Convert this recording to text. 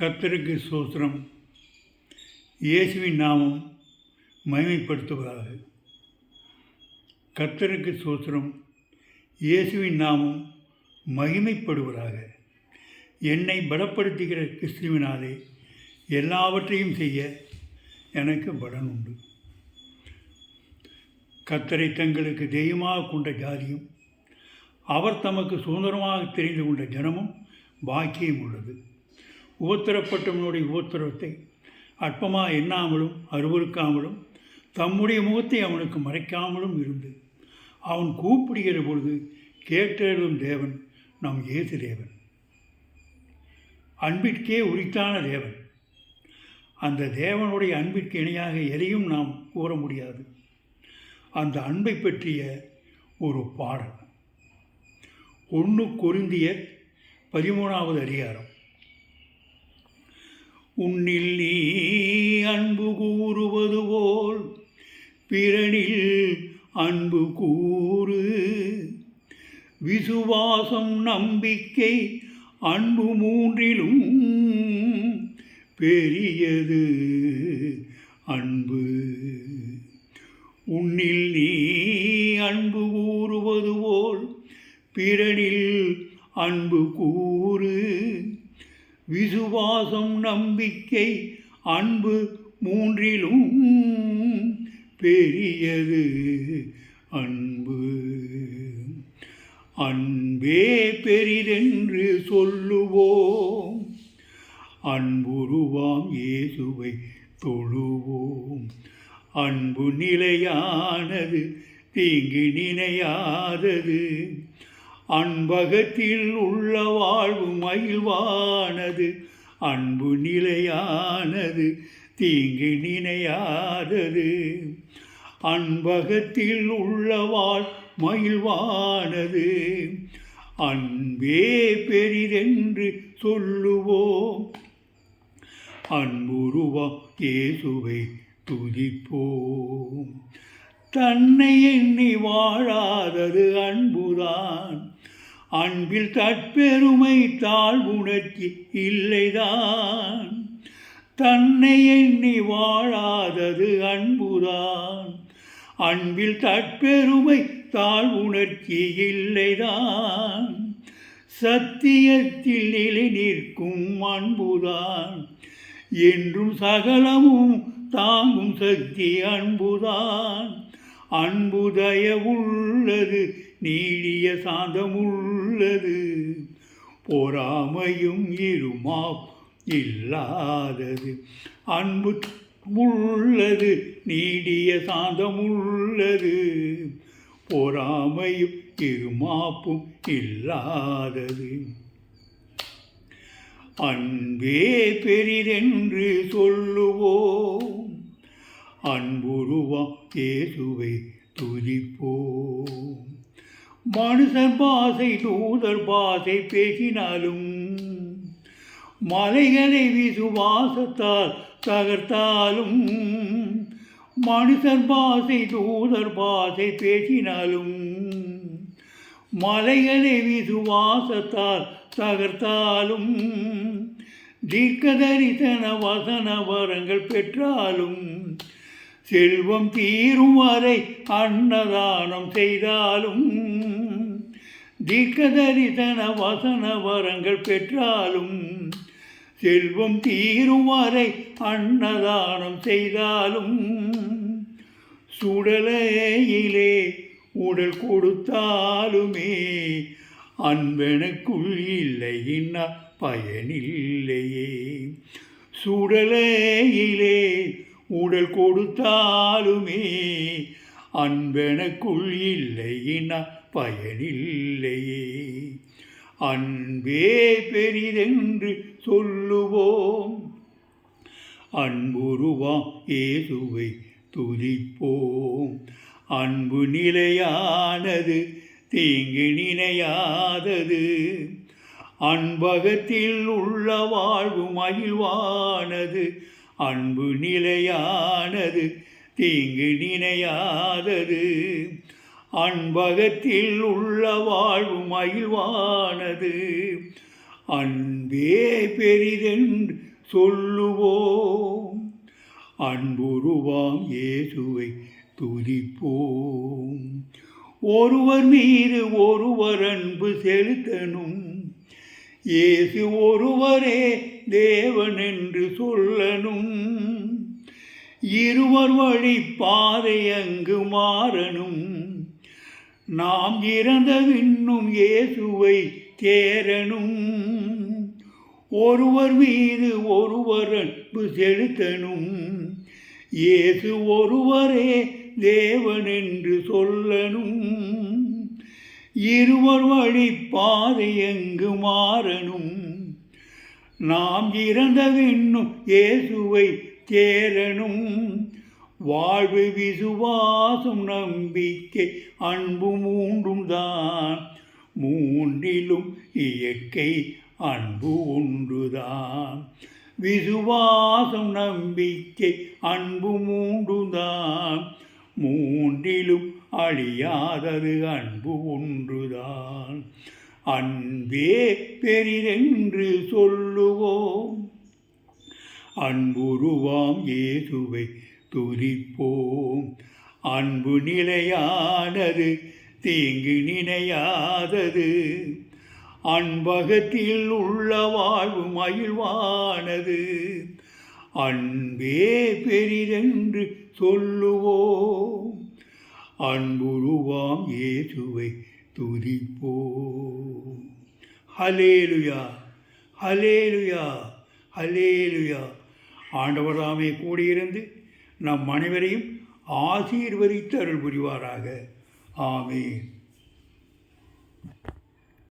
கர்த்தருக்கு சோத்திரம் இயேசுவின் நாமம் மகிமைப்படுத்துவதாக. கர்த்தருக்கு சோத்திரம் இயேசுவின் நாமம் மகிமைப்படுவதாக. என்னை பலப்படுத்துகிற கிறிஸ்துவினாலே எல்லாவற்றையும் செய்ய எனக்கு பலன் உண்டு. கர்த்தரை தங்களுக்கு தெய்வமாக கொண்ட ஜாதியும் அவர் தமக்கு சுதந்திரமாக தெரிந்து கொண்ட ஜனமும் பாக்கியம் உள்ளது. உபத்திரப்பட்டவனுடைய உபத்திரத்தை அற்பமாக எண்ணாமலும் அருவறுக்காமலும் தம்முடைய முகத்தை அவனுக்கு மறைக்காமலும் இருந்து அவன் கூப்பிடுகிற பொழுது கேட்டெழும் தேவன் நம் இயேசு தேவன். அன்பிற்கே உரித்தான தேவன். அந்த தேவனுடைய அன்பிற்கு இணையாக எதையும் நாம் கூற முடியாது. அந்த அன்பை பற்றிய ஒரு பாடல். ஒன்று கொருந்திய பதிமூணாவது அதிகாரம். உன்னில் நீ அன்பு கூறுவது போல் பிறனில் அன்பு கூறு. விசுவாசம் நம்பிக்கை அன்பு மூன்றிலும் பெரியது அன்பு. உன்னில் நீ அன்பு கூறுவது போல் பிறனில் அன்பு கூறு. விசுவாசம் நம்பிக்கை அன்பு மூன்றிலும் பெரியது. அன்பு. அன்பே பெரிதென்று சொல்லுவோம். அன்புருவாம் இயேசுவை தொழுவோம். அன்பு நிலையானது தீங்கு நினையாதது. அன்பகத்தில் உள்ள வாழ்வு மகிழ்வானது அன்பு நிலையானது தீங்கு நினையாதது. அன்பகத்தில் உள்ள வாழ் மகிழ்வானது அன்பே பெரிதென்று சொல்லுவோம். அன்புருவா இயேசுவை துதிப்போம். தன்னை எண்ணி வாழாதது அன்புதான். அன்பில் தற்பெருமை தாழ்வுணர்ச்சி இல்லைதான். தன்னை எண்ணி வாழாதது அன்புதான். அன்பில் தற்பெருமை தாழ்வுணர்ச்சி இல்லைதான். சத்தியத்தில் நிலை நிற்கும் அன்புதான். என்றும் சகலமும் தாங்கும் சக்தி அன்புதான். அன்புதய உள்ளது நீடிய சாந்தமுள்ளது. பொறாமையும் இருமா இல்லாதது. அன்பு உள்ளது நீடிய சாந்தமுள்ளது. பொறாமையும் இருமாப்பும் இல்லாதது. அன்பே பெரிதென்று சொல்லுவோம். அன்புருவா இயேசுவை துதிப்போம். மனுஷன் பாசை தூதர் பாசை பேசினாலும் மலைகளை விசுவாசத்தால் தகர்த்தாலும் மனுஷன் பாசை தூதர் பாசை பேசினாலும் மலைகளை விசுவாசத்தால் தகர்த்தாலும் தீர்க்க தரிசன வசன வரங்கள் பெற்றாலும் செல்வம் தீரும் வரை அன்னதானம் செய்தாலும் தீர்க்கதரிசன வசன வரங்கள் பெற்றாலும் செல்வம் தீரும் வரை அன்னதானம் செய்தாலும் சுடலையிலே உடல் கொடுத்தாலுமே அன்பெனக்குள் இல்லையின்னா பயனில்லையே. சுடலையிலே உடல் கொடுத்தாலுமே அன்பெனக்குள் இல்லையினா பயனில்லையே. அன்பே பெரிதென்று சொல்லுவோம். அன்புருவாம் ஏதுவை துதிப்போம். அன்பு நிலையானது தீங்கு நினையாதது. அன்பகத்தில் உள்ள வாழ்வு மகிழ்வானது. அன்பு நிலையானது தீங்கு நினையாதது. அன்பகத்தில் உள்ள வாழ்வு மகிழ்வானது. அன்பே பெரிதென்று சொல்லுவோம். அன்புருவாம் இயேசுவை துதிப்போம். ஒருவர் மீது ஒருவர் அன்பு செலுத்தனும் இயேசு ஒருவரே தேவன் என்று சொல்லணும். இருவர் வழி பாதை அங்கு மாறணும். நாம் இறந்த இன்னும் இயேசுவை தேரணும் ஒருவர் மீது ஒருவர் அன்பு செலுத்தணும். இயேசு ஒருவரே தேவன் என்று சொல்லணும். இருவர் வழி பாதை எங்கு மாறணும்? நாம் இறந்த இன்னும் இயேசுவை தேரணும் வாழ்வு விசுவாசம் நம்பிக்கை அன்பு மூன்றும் தான். மூன்றிலும் இயற்கை அன்பு ஒன்றுதான். விசுவாசம் நம்பிக்கை அன்பு மூன்றுதான் மூன்றிலும் அழியாதது அன்பு ஒன்றுதான். அன்பே பெரிதென்று சொல்லுவோம். அன்புருவாம் இயேசுவை துதிப்போம். அன்பு நிலையானது தீங்கு நினையாதது. அன்பகத்தில் உள்ள வாழ்வு மகிழ்வானது. அன்பே பெரிதென்று சொல்லுவோம். அன்புருவாம் இயேசுவை துதிப்போம். ஹலேலுயா ஹலேலுயா ஹலேலுயா ஆண்டவராமே கூடியிருந்து நம் அனைவரையும் ஆசீர்வதித்து அருள் புரிவாராக ஆமே